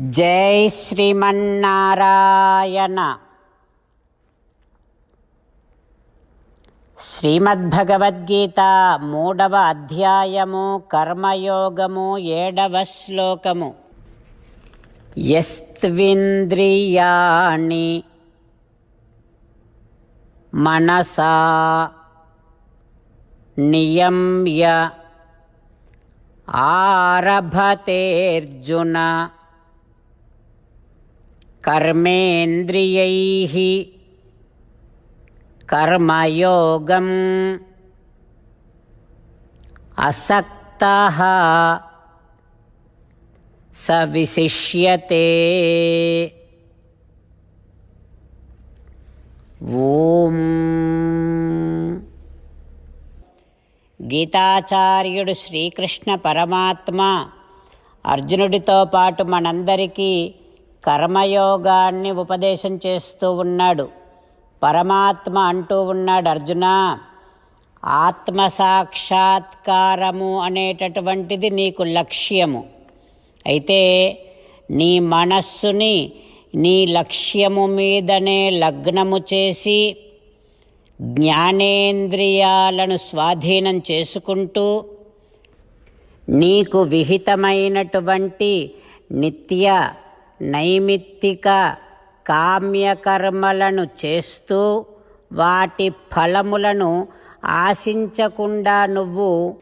జై శ్రీమన్నారాయణ. శ్రీమద్భగవద్గీత మూడవ అధ్యాయము కర్మయోగము ఏడవ శ్లోకము. యస్త్వింద్రియాణి మనసా నియమ్య ఆరభతేర్జున कर्मेन्द्रियैः कर्मयोगम् असक्तः स विशिष्यते ఓం గీతాచార్యుడు శ్రీకృష్ణ పరమాత్మ అర్జునుడితో పాటు మనందరికీ కర్మయోగాన్ని ఉపదేశం చేస్తూ ఉన్నాడు. పరమాత్మ అంటూ ఉన్నాడు అర్జున ఆత్మ సాక్షాత్కారము అనేటటువంటిది నీకు లక్ష్యము. అయితే నీ మనస్సుని నీ లక్ష్యము మీదనే లగ్నము చేసి జ్ఞానేంద్రియాలను స్వాధీనం చేసుకుంటూ నీకు విహితమైనటువంటి నిత్య నైమిత్తిక కామ్యకర్మలను చేస్తూ వాటి ఫలములను ఆశించకుండా నువ్వు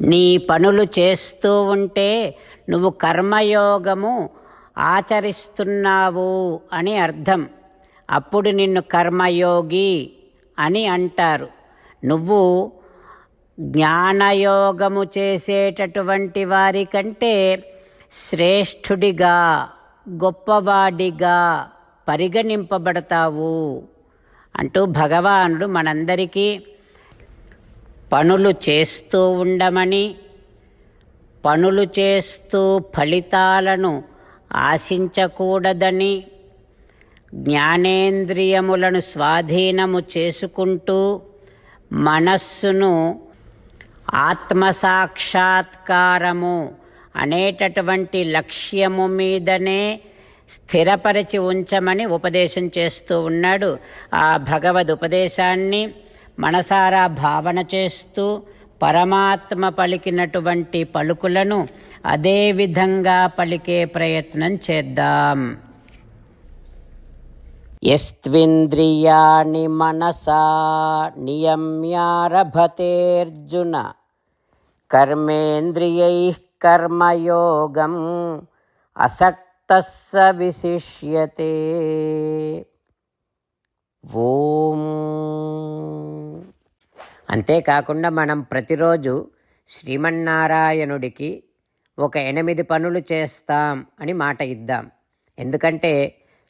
నీ పనులు చేస్తూ ఉంటే నువ్వు కర్మయోగము ఆచరిస్తున్నావు అని అర్థం. అప్పుడు నిన్ను కర్మయోగి అని అంటారు. నువ్వు జ్ఞానయోగము చేసేటటువంటి వారి కంటే శ్రేష్ఠుడిగా గొప్పవాడిగా పరిగణింపబడతావు అంటూ భగవానుడు మనందరికీ పనులు చేస్తూ ఉండమని పనులు చేస్తూ ఫలితాలను ఆశించకూడదని జ్ఞానేంద్రియములను స్వాధీనము చేసుకుంటూ మనస్సును ఆత్మసాక్షాత్కారము అనేటటువంటి లక్ష్యము మీదనే స్థిరపరిచి ఉంచమని ఉపదేశం చేస్తూ ఉన్నాడు. ఆ భగవద్ ఉపదేశాన్ని మనసారా భావన చేస్తూ పరమాత్మ పలికినటువంటి పలుకులను అదే విధంగా పలికే ప్రయత్నం చేద్దాం. ఎస్వింద్రియాణి మనసా నియమ్యారభతేర్జున. కర్మేంద్రియై కర్మయోగం అసక్త విశిష్యతే ఓం. అంతేకాకుండా మనం ప్రతిరోజు శ్రీమన్నారాయణుడికి ఒక ఎనిమిది పనులు చేస్తాం అని మాట ఇద్దాం. ఎందుకంటే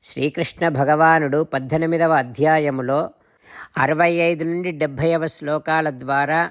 శ్రీకృష్ణ భగవానుడు పద్దెనిమిదవ అధ్యాయములో అరవై ఐదు నుండి డెబ్భైవ శ్లోకాల ద్వారా